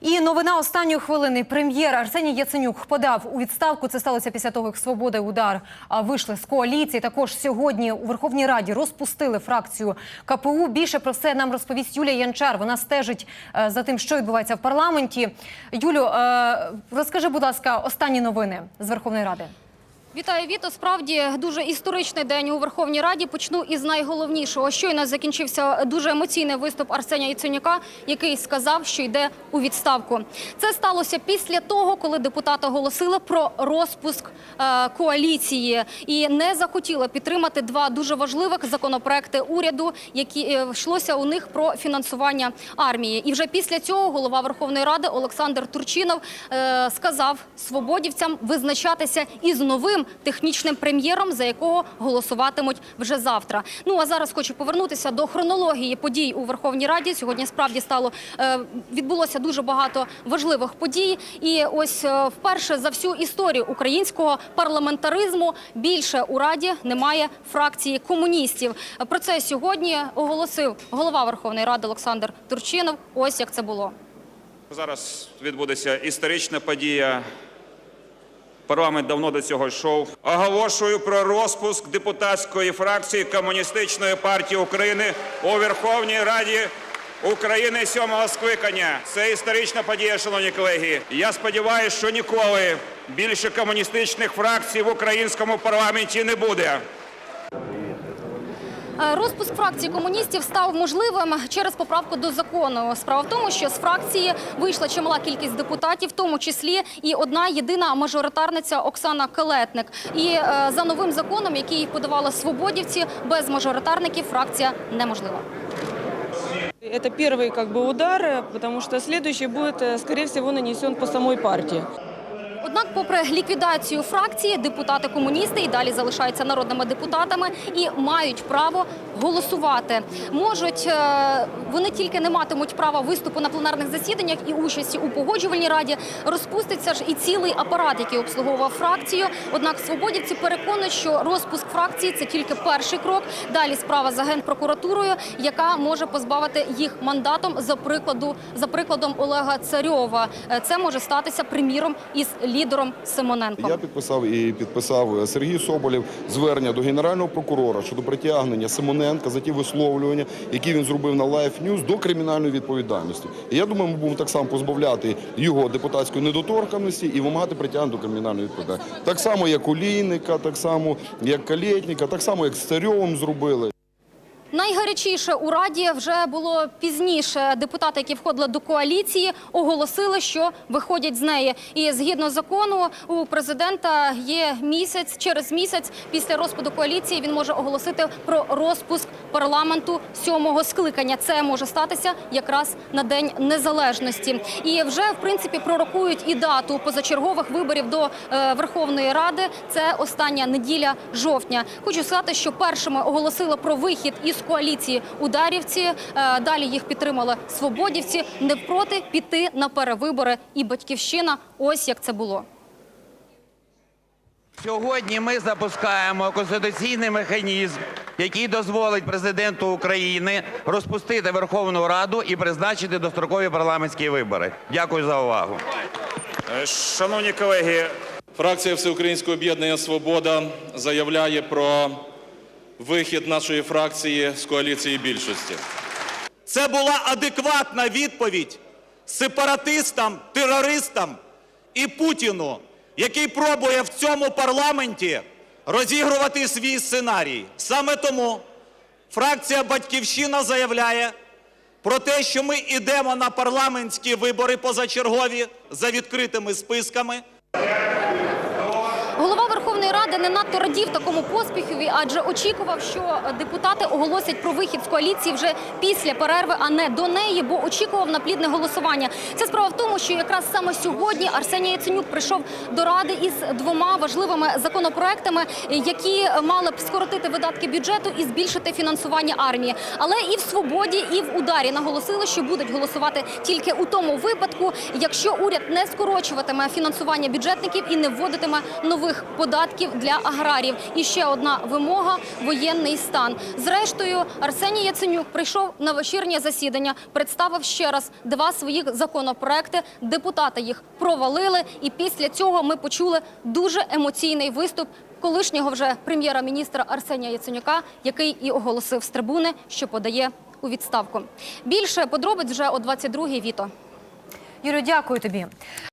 І новина останньої хвилини. Прем'єр Арсеній Яценюк подав у відставку. Це сталося після того, як свобода і удар вийшли з коаліції. Також сьогодні у Верховній Раді розпустили фракцію КПУ. Більше про все нам розповість Юлія Янчар. Вона стежить е, за тим, що відбувається в парламенті. Юлю, е, розкажи, будь ласка, останні новини з Верховної Ради. Вітаю, Віто. Справді дуже історичний день у Верховній Раді. Почну із найголовнішого. Щойно закінчився дуже емоційний виступ Арсенія Яценюка, який сказав, що йде у відставку. Це сталося після того, коли депутати оголосили про розпуск е, коаліції і не захотіли підтримати два дуже важливих законопроекти уряду, які е, йшлося у них про фінансування армії. І вже після цього голова Верховної Ради Олександр Турчинов е, сказав свободівцям визначатися із новим технічним прем'єром, за якого голосуватимуть вже завтра. Ну а зараз хочу повернутися до хронології подій у Верховній Раді. Сьогодні справді стало е, відбулося дуже багато важливих подій. І ось е, вперше за всю історію українського парламентаризму більше у раді немає фракції комуністів. Про це сьогодні оголосив голова Верховної Ради Олександр Турчинов. Ось як це було. Зараз відбудеться історична подія. Парламент давно до цього йшов. Оголошую про розпуск депутатської фракції Комуністичної партії України у Верховній Раді України сьомого скликання. Це історична подія, шановні колеги. Я сподіваюся, що ніколи більше комуністичних фракцій в українському парламенті не буде. Е, Розпуск фракції комуністів став можливим через поправку до закону. Справа в тому, що з фракції вийшла чимала кількість депутатів, в тому числі і одна єдина мажоритарниця Оксана Келетник. І е, за новим законом, який подавали свободівці, без мажоритарників фракція неможлива. Это первый как бы удар, э, потому что следующий будет, э, скорее всего, нанесен по самой партии. Однак, попри ліквідацію фракції, депутати комуністи і далі залишаються народними депутатами і мають право голосувати. Можуть е, вони тільки не матимуть права виступу на пленарних засіданнях і участі у погоджувальній раді. Розпуститься ж і цілий апарат, який обслуговував фракцію. Однак свободівці переконують, що розпуск фракції це тільки перший крок. Далі справа за генпрокуратурою, яка може позбавити їх мандатом за прикладу за прикладом Олега Царьова. Е, Це може статися приміром із лідером Симоненком. Я підписав і підписав Сергій Соболєв звернення до генерального прокурора щодо притягнення Симоненка за ті висловлювання, які він зробив на Life News, до кримінальної відповідальності. І я думаю, ми будемо так само позбавляти його депутатської недоторканності і вимагати притягнення до кримінальної відповідальності. Так само, як Олійника, так само, як Калєтніка, так само, як з Царьовим зробили. Найгарячіше у раді вже було пізніше. Депутати, які входили до коаліції, оголосили, що виходять з неї. І згідно закону, у президента є місяць. Через місяць після розпаду коаліції він може оголосити про розпуск парламенту сьомого скликання. Це може статися якраз на день незалежності. І вже в принципі пророкують і дату позачергових виборів до е, Верховної Ради. Це остання неділя жовтня. Хочу сказати, що першими оголосили про вихід із коаліції ударівці. Е, Далі їх підтримали свободівці. Не проти піти на перевибори. І батьківщина. Ось як це було. Сьогодні ми запускаємо конституційний механізм, який дозволить президенту України розпустити Верховну Раду і призначити дострокові парламентські вибори. Дякую за увагу. Е, Шановні колеги, Фракція Всеукраїнського об'єднання Свобода заявляє про вихід нашої фракції з коаліції більшості. Це була адекватна відповідь сепаратистам, терористам і Путіну, який пробує в цьому парламенті розігрувати свій сценарій. Саме тому фракція Батьківщина заявляє про те, що ми йдемо на парламентські вибори позачергові за відкритими списками. Голова Верховної Ради не надто радів такому поспіхові, адже очікував, що депутати оголосять про вихід з коаліції вже після перерви, а не до неї, бо очікував на плідне голосування. Ця справа в тому, що якраз саме сьогодні Арсеній Яценюк прийшов до ради із двома важливими законопроектами, які мали б скоротити видатки бюджету і збільшити фінансування армії. Але і в свободі, і в ударі наголосили, що будуть голосувати тільки у тому випадку, якщо уряд не скорочуватиме фінансування бюджетників і не вводитиме нових нових податків для аграріїв. І ще одна вимога воєнний стан. Зрештою, Арсеній Яценюк прийшов на вечірнє засідання, представив ще раз два своїх законопроекти. Депутати їх провалили, і після цього ми почули дуже емоційний виступ колишнього вже прем'єра-міністра Арсенія Яценюка, який і оголосив з трибуни, що подає у відставку. Більше подробиць вже о 22-й Віто. Юрію, дякую тобі.